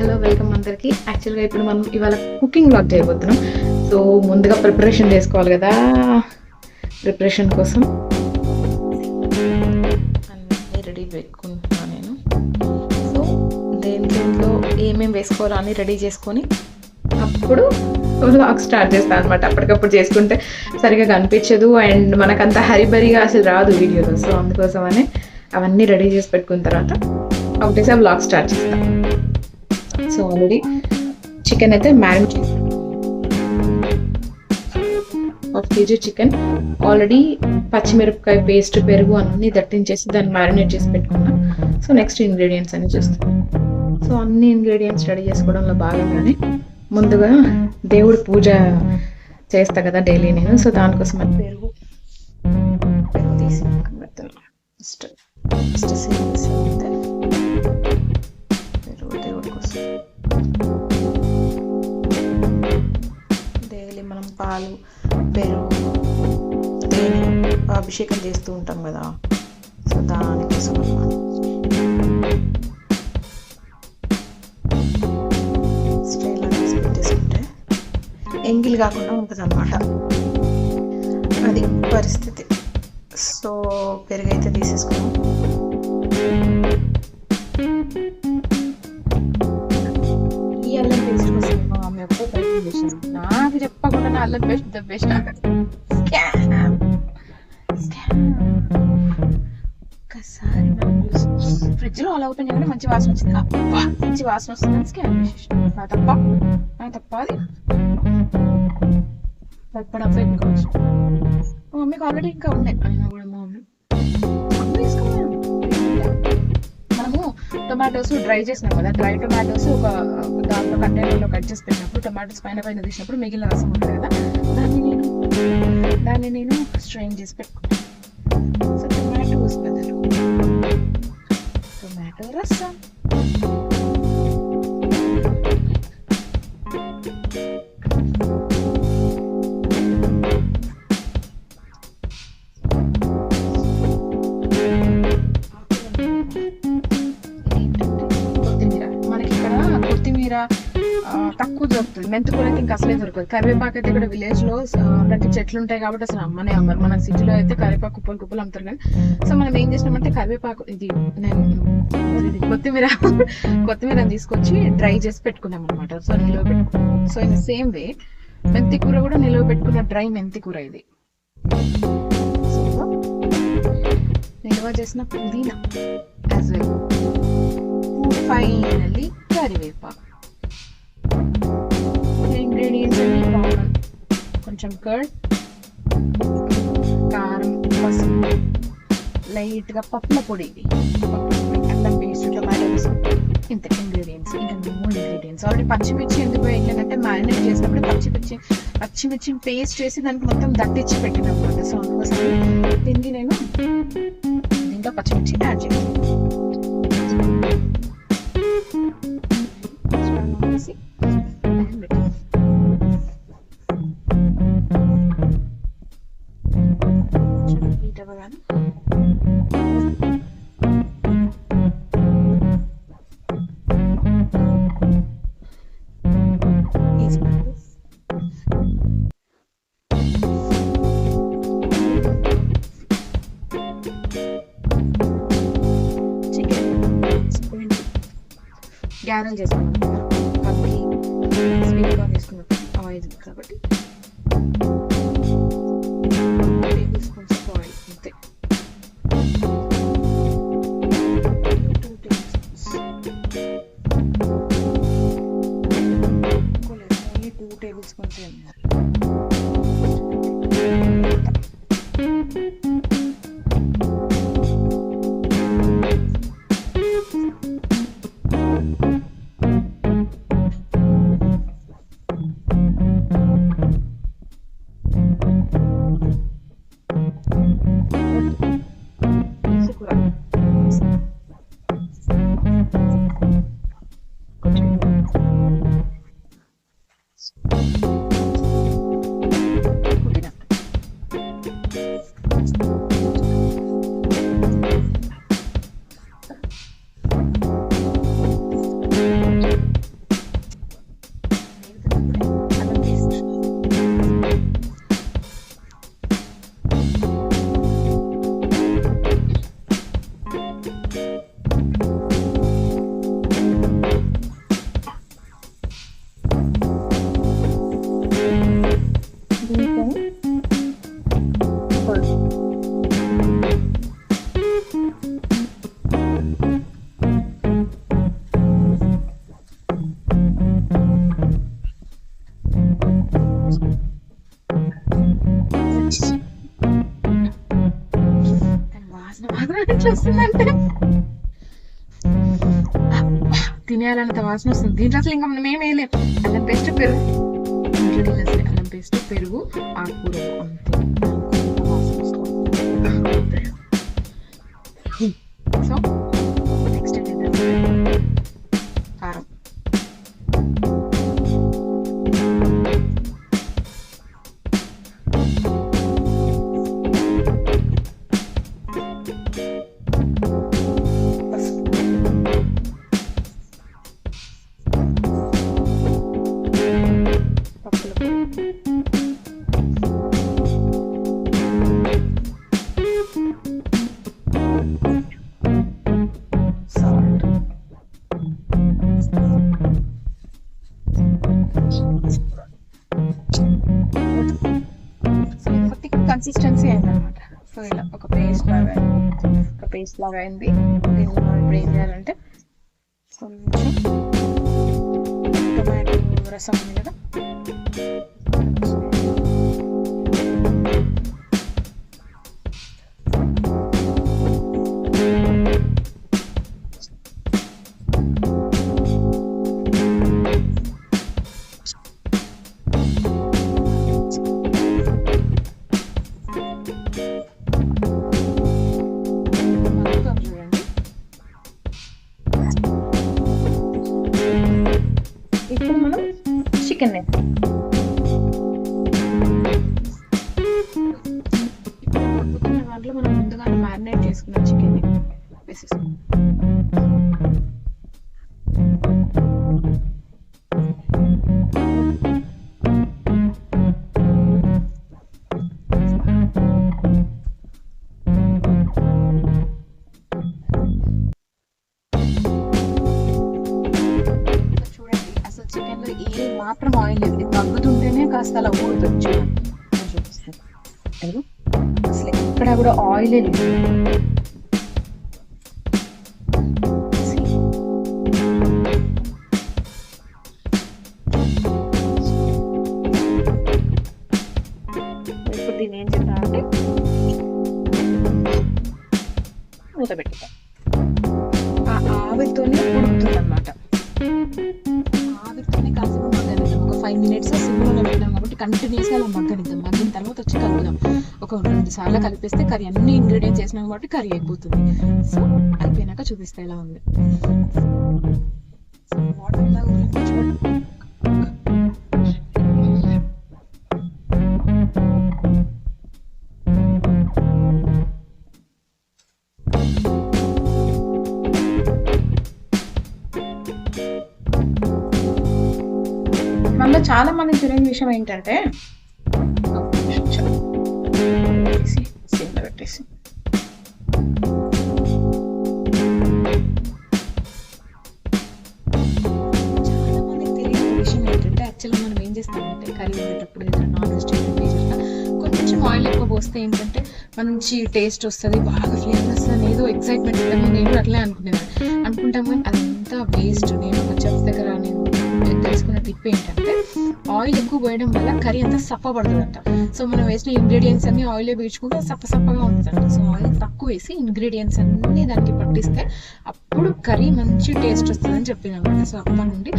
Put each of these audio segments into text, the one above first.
Hello welcome అందరికి. యాక్చువల్గా ఇప్పుడు మనం ఇవాళ కుకింగ్ బ్లాగ్ చేయబోతున్నాం. సో ముందుగా ప్రిపరేషన్ చేసుకోవాలి కదా. ప్రిపరేషన్ కోసం. అన్నీ రెడీ పెట్టుకుంటున్నాను నేను. సో దేని దేంట్లో ఏమేమి వేసుకోవాలో అని రెడీ చేసుకొని అప్పుడు వ్లాగ్ స్టార్ట్ చేస్తాను అనమాట అప్పటికప్పుడు చేసుకుంటే సరిగా కనిపించదు. అండ్ మనకంత హరిబరిగా అసలు రాదు వీడియోలో. సో అందుకోసమనే అవన్నీ రెడీ చేసి పెట్టుకున్న తర్వాత ఒకటేసారి వ్లాగ్ స్టార్ట్ చేస్తాను సో ఆల్రెడీ చికెన్ అయితే మ్యారినేట్ చేసాను హాఫ్ కేజీ చికెన్. ఆల్రెడీ పచ్చిమిరపకాయ పేస్ట్ పెరుగు అన్నీ దట్టించేసి దాన్ని మ్యారినేట్ చేసి పెట్టుకున్నా. సో నెక్స్ట్ ఇంగ్రీడియంట్స్ అని చూస్తాం. సో అన్ని ఇంగ్రీడియంట్స్ రెడీ చేసుకోవడంలో భాగంగానే ముందుగా దేవుడి పూజ చేస్తా కదా డైలీ నేను. సో దానికోసం అది పెరుగు పెరుగు తీసి పక్కన ఫస్ట్ ఫస్ట్ డైలీ మనం పాలు పెరుగు తేనె అభిషేకం చేస్తూ ఉంటాం కదా. సో దానికోసం అన్నమాట తీసి పెట్టేసుకుంటే ఎంగిల్ కాకుండా ఉంటుంది అనమాట అది పరిస్థితి. సో పెరుగైతే తీసేసుకున్నాం చెప్పకుండా నా అల్లం పేస్ట్ దబ్బేసిన ఒక్కసారి ఫ్రిడ్జ్లో అలా ఓపెన్ చేయగానే మంచి వాసన వచ్చింది. అబ్బా, మంచి వాసన వస్తుంది. చేసేసిన నా తప్ప? నా తప్ప అది? మా మమ్మీకి ఆల్రెడీ ఇంకా ఉన్నాయి. అయినా కూడా మా మమ్మీ. టొమాటోస్ డ్రై చేసినాం కదా డ్రై టొమాటోస్ ఒక దాంట్లో కంటైనర్లో కట్ చేసి పెట్టినప్పుడు టొమాటోస్ పైన పైన తీసినప్పుడు మిగిలిన రసం ఉంటుంది కదా దాన్ని నేను దాన్ని నేను స్ట్రెయిన్ చేసి పెట్టుకుంటాను సో టొమాటోస్ పెద్దలు టొమాటో రసం. తక్కువ దొరుకుతుంది అయితే ఇంకా అసలే దొరకదు. కరివేపాకు అయితే ఇక్కడ విలేజ్లో అలాంటి చెట్లు ఉంటాయి కాబట్టి అసలు అమ్మనే అమ్మరు. మన సిటీలో అయితే కరివేపాకు కుప్పలు కుప్పలు అమ్ముతారు కానీ సో మనం ఏం చేసినామంటే కరివేపాకు ఇది నేను కొత్తిమీర కొత్తిమీర తీసుకొచ్చి డ్రై చేసి పెట్టుకున్నాం అనమాట సో నిల్వ పెట్టుకున్నాం సో ఇన్ సేమ్ వే మెంతి కూర కూడా నిల్వ పెట్టుకున్న డ్రై మెంతి కూర ఇది. నిల్వ చేసిన పుదీనా. యాజ్ వెల్ ఫైనల్లీ కరివేపాకు. ఇంగ్రీడియంట్స్ అన్ని బాగున్నాయి కొంచెం కర్డ్ కారం పసుపు లైట్గా పప్పుల పొడి. ఇది అల్లం పేస్ట్ టొమాటోస్ ఇంత ఇంగ్రీడియంట్స్ ఇంకా మూడు ఇంగ్రీడియంట్స్ ఆల్రెడీ పచ్చిమిర్చి ఎందుకు వేయలేదంటే మ్యారినేట్ చేసినప్పుడు పచ్చిమిర్చి పచ్చిమిర్చి పేస్ట్ చేసి దానికి మొత్తం దట్టించి పెట్టినప్పుడు. సో అందుకోసం దీనికి నేను దీంట్లో పచ్చిమిర్చి యాడ్ చేస్తాను. గ్యారెల్ చేసుకున్నాం. కప్కి స్వీట్గా తీసుకున్నాం. ఆయిల్ కాబట్టి. నుంచి తినేయాలంత వాసన వస్తుంది. దీంట్లో అసలు ఇంకా మనం ఏం వేయలేం. అల్లం పేస్ట్ పెరుగు. దీంట్లో పేస్ట్ పెరుగు ఆకుకూర వాసన వస్తుంది. పేస్ట్ లాగా అయింది దీన్ని మనం ఇప్పుడు ఏం చేయాలంటే కొంచెం టొమాటో రసం ఉంది కదా దాంట్లో మనం ముందుగానే మ్యారినేట్ చేసుకున్న చికెన్ వేసేస్తాం చూడండి అసలు చికెన్లో ఏ మాత్రం ఆయిల్ ఇది తగ్గుతుంటేనే కాస్త అలా ఊరుతుంది. చూడండి. చూపిస్తాను. ఎక్కడ కూడా ఆయిలే లేదు. ఇప్పుడు దీన్ని ఏం చేద్దాం అంటే మూత పెట్టుకో ఆ ఆవిరితోనే ఉడుకుతుంది అనమాట ఆవిరితోనే కాసేపు ఒక ఫైవ్ మినిట్స్ సిమ్లో పెట్టడం కంటిన్యూస్గా అలా మగ్గనిద్దాం మగ్గిన తర్వాత వచ్చి కలుపుదాం ఒక రెండు సార్లు కలిపిస్తే కర్రీ అన్ని ఇంగ్రీడియంట్స్ వేసినాం కాబట్టి కర్రీ అయిపోతుంది. సో అయిపోయినాక చూపిస్తే ఎలా ఉంది. So, water ఎలా చూడండి. చాలా మంది తెలియని విషయం ఏంటంటే పెట్టేసి, తెలియని విషయం ఏంటంటే యాక్చువల్గా మనం ఏం చేస్తామంటే కర్రీ వండేటప్పుడు ఏదైనా నాన్ వెజిటేరియన్ మేజర్గా కొంచెం ఆయిల్ ఎక్కువ పోస్తే ఏంటంటే మంచి టేస్ట్ వస్తుంది బాగా ఫ్లేవర్ వస్తుంది ఏదో ఎక్సైట్మెంట్ ఉంటుంది నేను అట్లే అనుకునేదాన్ని. అనుకుంటాం కానీ అదంతా వేస్ట్ నేను ఒక చెఫ్ దగ్గర నేను టిప్ ఏంటంటే ఆయిల్ ఎక్కువ పోయడం వల్ల కర్రీ అంతా సప్పబడుతుందంట. సో మనం వేసిన ఇంగ్రీడియంట్స్ అన్ని ఆయిల్లో వేయించుకుంటే సప్ప సప్పగా ఉంటుందంట. సో ఆయిల్ తక్కువ వేసి ఇంగ్రీడియంట్స్ అన్ని దానికి పట్టిస్తే అప్పుడు కర్రీ మంచి టేస్ట్ వస్తుందని చెప్పింది అనమాట సో అప్పటి నుండి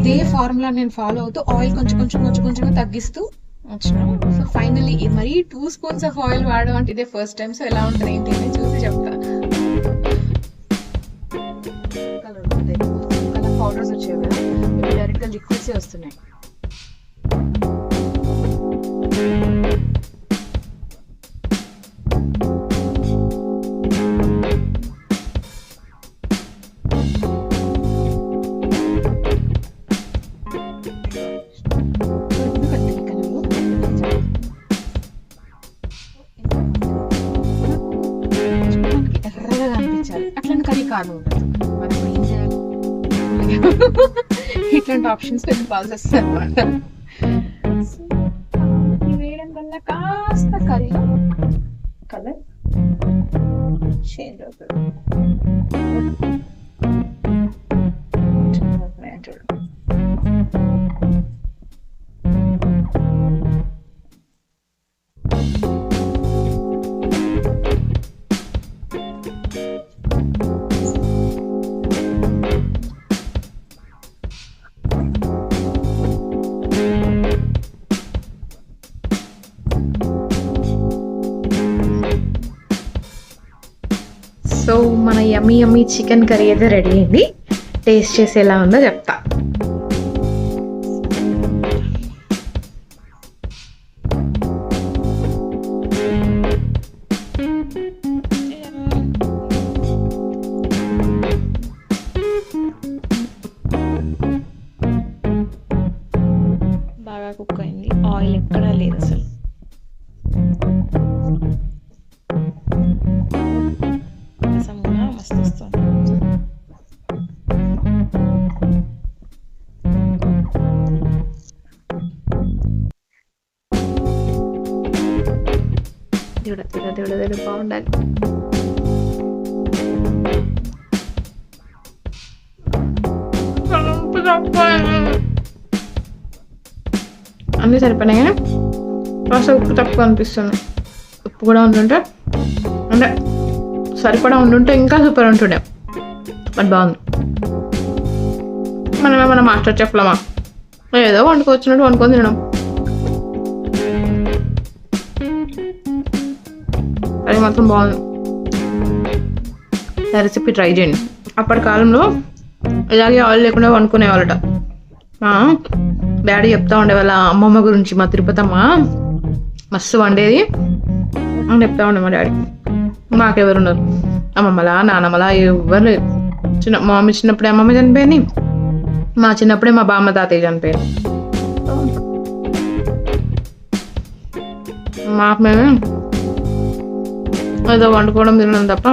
ఇదే ఫార్ములా నేను ఫాలో అవుతూ ఆయిల్ కొంచెం కొంచెం కొంచెం కొంచెం తగ్గిస్తూ వచ్చినాము సో ఫైనలీ మరీ టూ స్పూన్స్ ఆఫ్ ఆయిల్ వాడడం అంటే ఇదే ఫస్ట్ టైం సో ఎలా ఉంటుంది ఏంటి అని చూసి చెప్తాను పౌడర్స్ వచ్చేవి. ఇవి డైరెక్ట్గా లిక్విడ్స్ వస్తున్నాయి. ఎర్రగా కనిపించాలి అట్లాంటి కర్రీ కాదు ఉండదు ఇట్లాంటి ఆప్షన్స్ పెట్టుకోవాల్సి వస్తుంది అనమాట వేయడం వల్ల కాస్త కర్రీలో కలర్ చేంజ్ అవుతుంది. యమ్మీ యమ్మీ చికెన్ కర్రీ అయితే రెడీ అయింది. టేస్ట్ చేసి ఎలా ఉందో చెప్తా. దేవుడ దేవుడ బాగుండాలి అన్నీ సరిపోయినాయి కానీ కాస్త ఉప్పు తక్కువ అనిపిస్తుంది ఉప్పు కూడా ఉండుంటే అంటే సరిపడా ఉండుంటే ఇంకా సూపర్ ఉంటుండే బట్ బాగుంది మనమే మన మాస్టర్ చెఫ్లమా ఏదో వండుకొచ్చినట్టు వండుకొని తినడం అది మాత్రం బాగుంది. ఆ రెసిపీ ట్రై చేయండి. అప్పటి కాలంలో ఇలాగే ఆయిల్ లేకుండా వండుకునేవాళ్ళట. డాడీ చెప్తా ఉండే వాళ్ళ అమ్మమ్మ గురించి మా తిరుపతమ్మ మస్తు వండేది అని చెప్తా ఉండే మా డాడీ. మాకెవరు ఉన్నారు అమ్మమ్మలా నానమ్మలా ఎవరు లేరు. చిన్న మా మమ్మీ చిన్నప్పుడే అమ్మమ్మ చనిపోయింది. మా చిన్నప్పుడే మా బామ్మ తాతయ్య చనిపోయారు. మాకు మేమే ఏదో వండుకోవడం తినడం తప్ప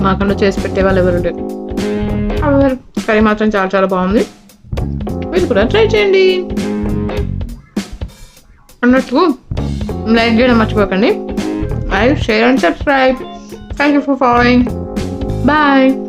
మాకంటూ చేసి పెట్టే వాళ్ళు ఎవరు లేరు. కర్రీ మాత్రం చాలా చాలా బాగుంది. మీరు కూడా ట్రై చేయండి. అన్నట్టు లైక్ చేయడం మర్చిపోకండి. Like share and subscribe. Thank you for following bye